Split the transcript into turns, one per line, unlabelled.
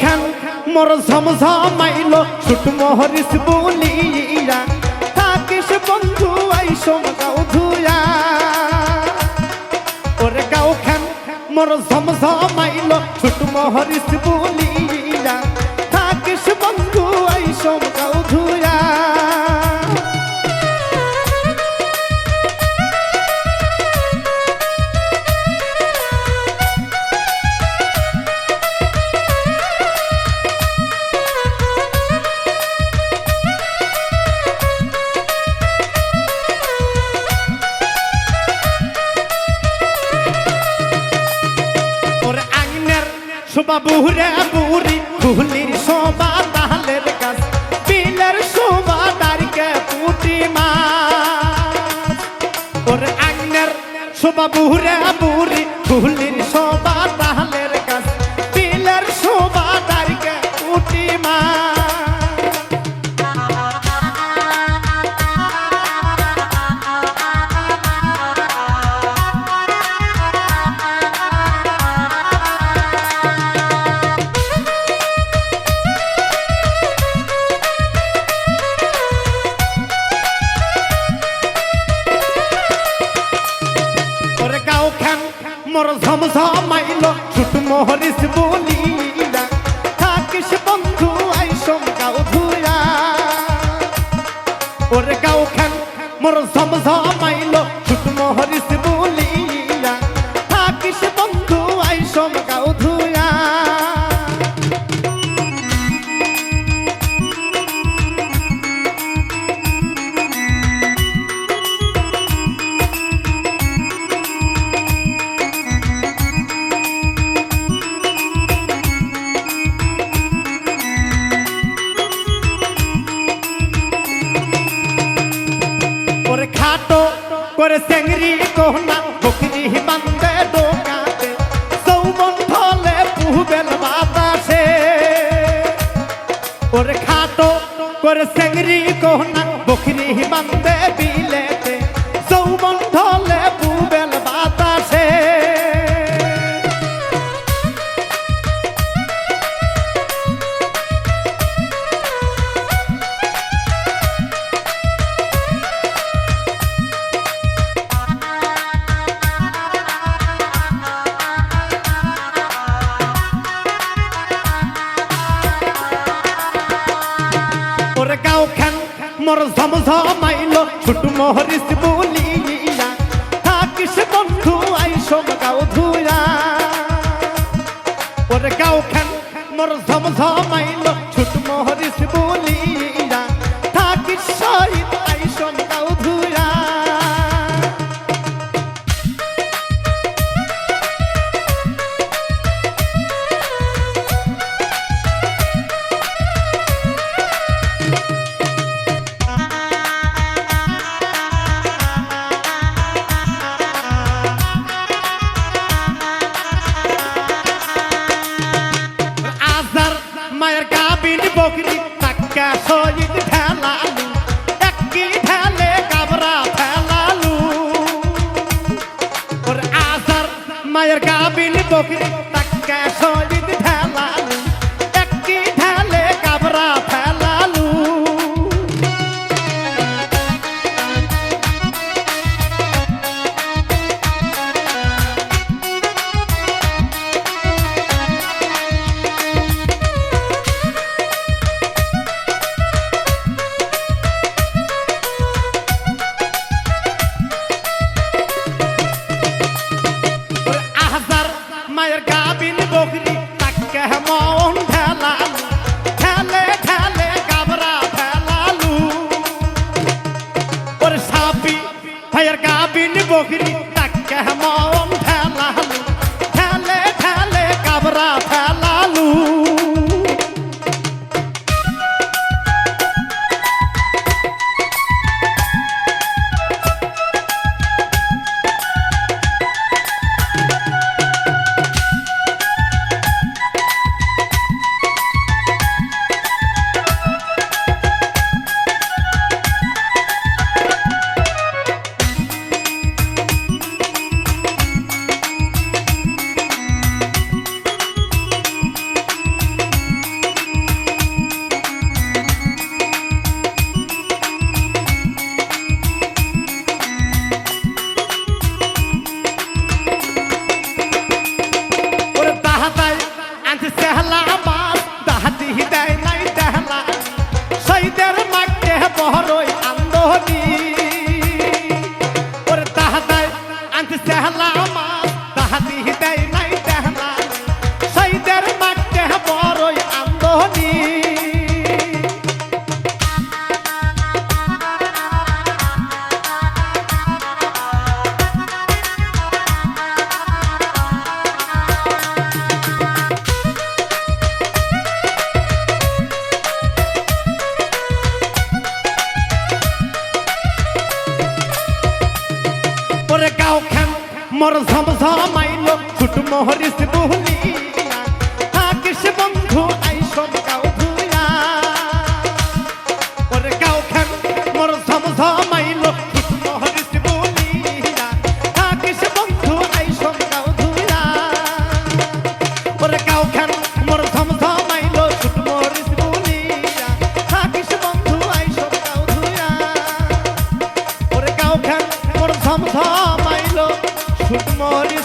খান। মোর ঝমঝমাইল, ছুট মোহরিস বলিয়া। থাকিস বন্ধু আইসম গাও ধুয়া ওরে গাও খান মোর ঝমঝমাইল, ছুট মোহরিস বলিয়া। শোভা বুহরে বুড়ি কুহলির শোভা তাহলের কাজ বিলের শোভা দাঁড়িকে পুটি মা ওর আইনের শোভা বুহরে বুড়ি কুহলির শোভা তাহলের মোর ঝমঝমাইল ছুট মোহরিস বলিলা থাকিস বন্ধু আইসম গাও ধুয়া ওরে গাও খান মোর ঝমঝমাইল ছুট মোহরিস বলিলা করে চেংরি কোহনা, বকরি বান্ধে ডোকাতে সৌমন ফলে পুহবেল বাতাসে। ওরে খাটো করে চেংরি কোহনা, বকরি বান্দে মোর ঝমঝমাইল ছুট মোহরিস বলিয়া থাকিস বন্ধু আইসম গাও ধুয়া ওর গাও খান, মোর ঝমঝমাইল টাক্কা শহীদ মায়ের গাবিন বকরি তাকে মন ঠেলালু মহর মোর ঝমঝমাইল ছুট মোহরিস বুহলিয়া থাকিস বন্ধু আইসব গাও ধুয়া ওরে গাও খান, মোর ঝমঝমাইল ছুট মোহরিস বুহলিয়া থাকিস বন্ধু আইসব গাও ধুয়া ওরে গাও খান, মোর ঝমঝমাইল ছুট মোহরিস বুহলিয়া থাকিস বন্ধু আইসব গাও ধুয়া ওরে গাও খান, মোর ঝমঝমাইলো ছুট mole